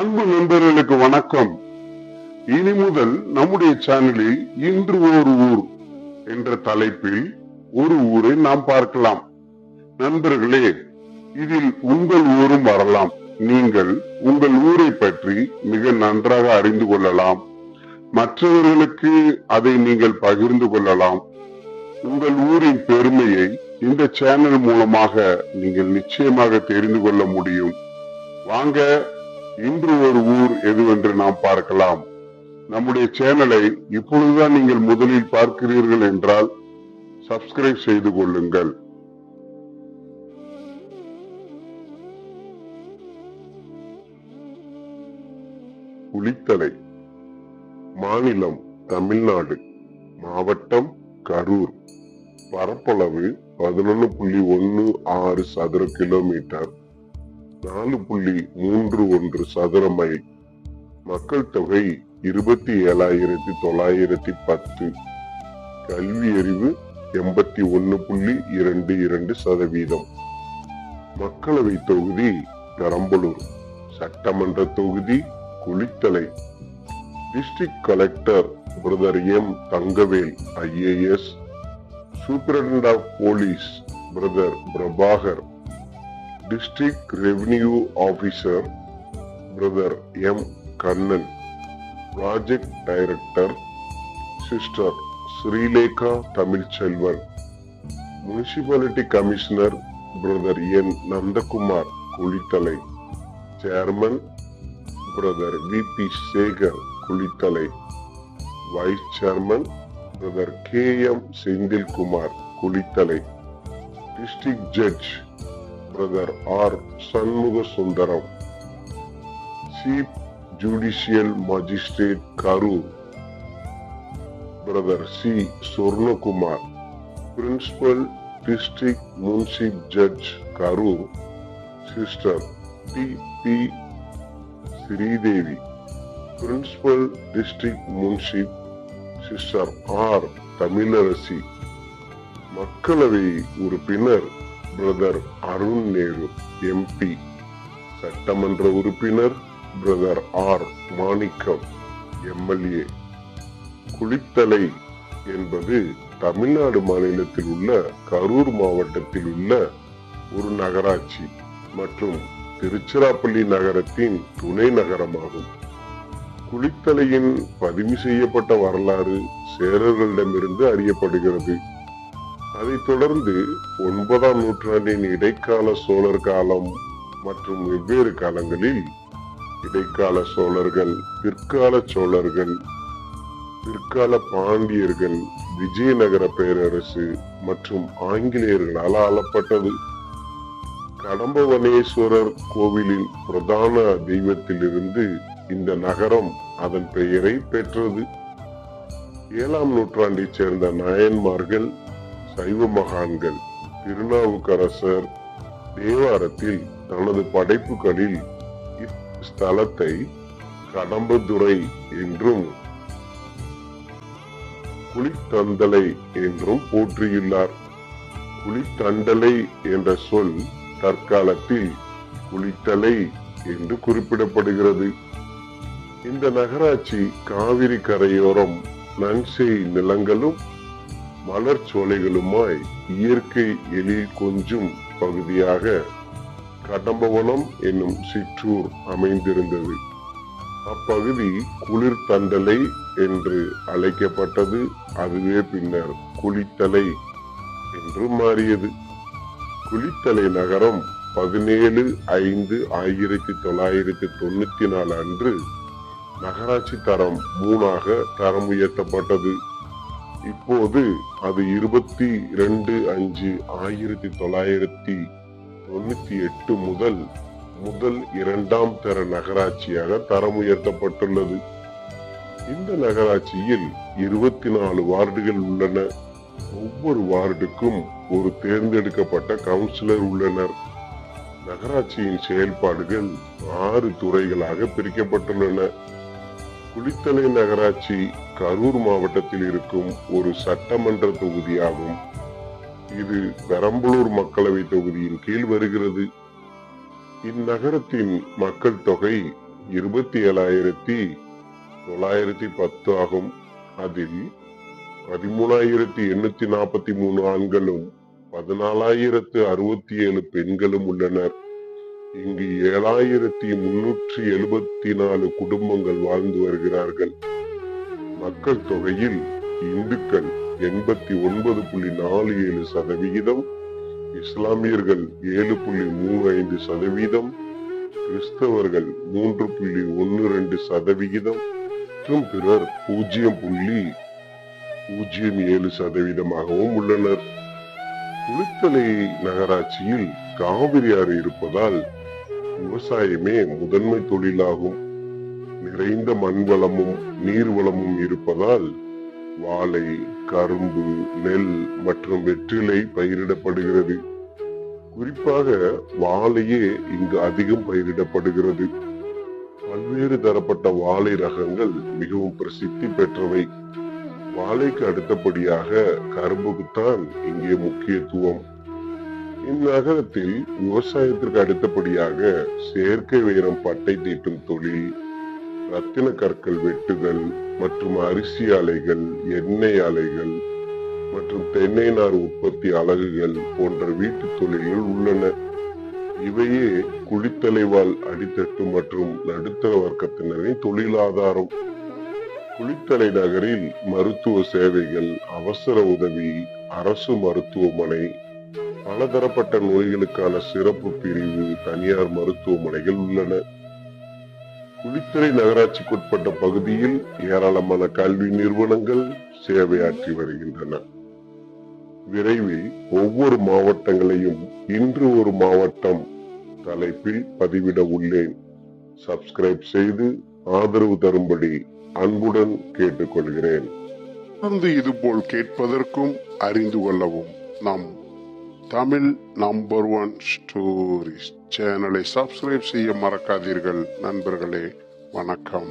அன்பு நண்பர்களுக்கு வணக்கம். இனி முதல் நம்முடைய சேனலில் இன்று ஒரு ஊர் என்ற தலைப்பில் ஒரு ஊரை நாம் பார்க்கலாம். நண்பர்களே இதில் உங்கள் ஊரும் வரலாம். நீங்கள் உங்கள் ஊரை பற்றி மிக நன்றாக அறிந்து கொள்ளலாம். மற்றவர்களுக்கு அதை நீங்கள் பகிர்ந்து கொள்ளலாம். உங்கள் ஊரின் பெருமையை இந்த சேனல் மூலமாக நீங்கள் நிச்சயமாக தெரிந்து கொள்ள முடியும். வாங்க இன்று ஒரு ஊர் எதுவென்று நாம் பார்க்கலாம். நம்முடைய சேனலை இப்பொழுதுதான் நீங்கள் முதலில் பார்க்கிறீர்கள் என்றால் சப்ஸ்கிரைப் செய்து கொள்ளுங்கள். புலித்தலை மாநிலம் தமிழ்நாடு மாவட்டம் கரூர். பரப்பளவு பதினொன்னு புள்ளி ஒன்னு ஆறு சதுர கிலோமீட்டர். நாலு புள்ளி மூன்று ஒன்று சதுர மைல். மக்கள் தொகை இருபத்தி ஏழாயிரத்தி தொள்ளாயிரத்தி பத்து. கல்வி அறிவு எண்பத்தி ஒன்னு புள்ளி இரண்டு இரண்டு சதவீதம். மக்களவை தொகுதி பெரம்பலூர். சட்டமன்ற தொகுதி Kulithalai. District collector brother M. Thangavel IAS. Superintendent of police brother Prabhakar. District revenue officer brother M Kannan project director sister Sreelekha Tamilselvan municipality commissioner brother N Nandakumar Kulithalai chairman brother V P Sekar Kulithalai vice chairman brother K M Senthilkumar Kulithalai district judge brother R Shanmuga Sundaram chief judicial magistrate Karur brother C Swarnakumar principal district munsif judge Karur sister T P Sridevi principal district முன்சிப் sister R Tamilarasi மக்களவை உறுப்பினர் brother Arun Nehru MP சட்டமன்ற உறுப்பினர் brother R Manickam MLA Kulithalai என்பது தமிழ்நாடு மாநிலத்தில் உள்ள கரூர் மாவட்டத்தில் உள்ள ஒரு நகராட்சி மற்றும் திருச்சிராப்பள்ளி நகரத்தின் துணை நகரமாகும். குளித்தலையின் பதிவு செய்யப்பட்ட வரலாறு சேரர்களிடமிருந்து அறியப்படுகிறது. அதைத் தொடர்ந்து ஒன்பதாம் நூற்றாண்டின் இடைக்கால சோழர் காலம் மற்றும் வெவ்வேறு காலங்களில் இடைக்கால சோழர்கள் பிற்கால சோழர்கள் பிற்கால பாண்டியர்கள் விஜயநகர பேரரசு மற்றும் ஆங்கிலேயர்களால் ஆளப்பட்டது. கடம்பவனேஸ்வரர் கோவிலின் பிரதான தெய்வத்திலிருந்து இந்த நகரம் அதன் பெயரை பெற்றது. ஏழாம் நூற்றாண்டைச் சேர்ந்த நாயன்மார்கள் சைவ மகான்கள் திருநாவுக்கரசர் தேவாரத்தில் தனது படைப்புகளில் இஸ்தலத்தை கடம்பதுரை என்றும் குளித்தந்தலை என்றும் போற்றியுள்ளார். குளித்தண்டலை என்ற சொல் தற்காலத்தில் குளித்தலை என்று குறிப்பிடப்படுகிறது. இந்த நகராட்சி காவிரி கரையோரம் நன்செய் நிலங்களும் மலர் சோலைகளுமாய் இயற்கை எழில் கொஞ்சும் பகுதியாக கடம்பவனம் என்னும் சிற்றூர் அமைந்திருந்தது. அப்பகுதி குளிர் தண்டலை என்று அழைக்கப்பட்டது. அதுவே பின்னர் குளித்தலை என்று மாறியது. குளித்தலை நகரம் பதினேழு ஐந்து ஆயிரத்தி தொள்ளாயிரத்தி தொண்ணூத்தி நாலு அன்று நகராட்சி தரம் மூணாக தரம் உயர்த்தப்பட்டது. இப்போது அது இருபத்தி ரெண்டு அஞ்சு ஆயிரத்தி தொள்ளாயிரத்தி தொண்ணூத்தி எட்டு முதல் முதல் இரண்டாம் தர நகராட்சியாக தரம் உயர்த்தப்பட்டுள்ளது இந்த நகராட்சியில் இருபத்தி நாலு வார்டுகள் உள்ளன. ஒவ்வொரு வார்டுக்கும் ஒரு தேர்ந்தெடுக்கப்பட்ட கவுன்சிலர் உள்ளனர். நகராட்சியின் செயல்பாடுகள் ஆறு துறைகளாக பிரிக்கப்பட்டுள்ளன. குளித்தலை நகராட்சி கரூர் மாவட்டத்தில் இருக்கும் ஒரு சட்டமன்ற தொகுதியாகும். இது பெரம்பலூர் மக்களவை தொகுதியின் கீழ் வருகிறது. இந்நகரத்தின் மக்கள் தொகை இருபத்தி ஏழாயிரத்தி தொள்ளாயிரத்தி பத்து ஆகும். அதில் பதிமூணாயிரத்தி எண்ணூத்தி நாற்பத்தி மூணு ஆண்களும் பதினாலாயிரத்து அறுபத்தி ஏழு பெண்களும் உள்ளனர். இங்கு ஏழாயிரத்தி முன்னூற்றி எழுபத்தி நாலு குடும்பங்கள் வாழ்ந்து வருகிறார்கள். மக்கள் தொகையில் இந்துக்கள் எண்பத்தி ஒன்பது புள்ளி நாலு ஏழு சதவிகிதம் இஸ்லாமியர்கள் ஏழு புள்ளி மூணு ஐந்து சதவீதம் கிறிஸ்தவர்கள் மூன்று புள்ளி ஒன்னு ரெண்டு சதவிகிதம் மற்றும் பிறர் பூஜ்ஜியம் புள்ளி பூஜ்ஜியம் ஏழு சதவீதமாகவும் உள்ளனர். குளித்தலை நகராட்சியில் காவிரி ஆறு இருப்பதால் விவசாயமே முதன்மை தொழிலாகும். நிறைந்த மண் வளமும் நீர் வளமும் இருப்பதால் வாழை கரும்பு நெல் மற்றும் வெற்றிலை பயிரிடப்படுகிறது. குறிப்பாக வாழையே இங்கு அதிகம் பயிரிடப்படுகிறது. பல்வேறு தரப்பட்ட வாழை ரகங்கள் மிகவும் பிரசித்தி பெற்றவை. வாழைக்கு அடுத்தபடியாக கரும்புக்குத்தான் இங்கே முக்கியத்துவம். இந்நகரத்தில் விவசாயத்திற்கு அடுத்தபடியாக செயற்கை உயரம் பட்டை தீட்டும் தொழில் ரத்தின கற்கள் வெட்டுதல் மற்றும் அரிசி ஆலைகள் எண்ணெய் ஆலைகள் மற்றும் தென்னை நார் உற்பத்தி அலகுகள் போன்ற வீட்டு தொழில்கள் உள்ளன. இவையே குளித்தலைவாழ் அடித்தட்டு மற்றும் நடுத்தர வர்க்கத்தினரின் தொழிலாதாரம் குளித்தலை நகரில் மருத்துவ சேவைகள் அவசர உதவி அரசு மருத்துவமனை பலதரப்பட்ட நோய்களுக்கான சிறப்பு பிரிவு தனியார் மருத்துவமனைகள் உள்ளன. குளித்துறை நகராட்சிக்குட்பட்ட பகுதியில் ஏராளமான கல்வி நிறுவனங்கள் சேவையாற்றி வருகின்றன. விரைவில் ஒவ்வொரு மாவட்டங்களையும் இன்று ஒரு மாவட்டம் தலைப்பில் பதிவிட உள்ளேன். சப்ஸ்கிரைப் செய்து ஆதரவு தரும்படி அன்புடன் கேட்டுக்கொள்கிறேன். தொடர்ந்து இதுபோல் கேட்பதற்கும் அறிந்து கொள்ளவும் நாம் தமிழ் நம்பர் ஒன் ஸ்டோரிஸ் சேனலை சப்ஸ்கிரைப் செய்ய மறக்காதீர்கள். நண்பர்களே வணக்கம்.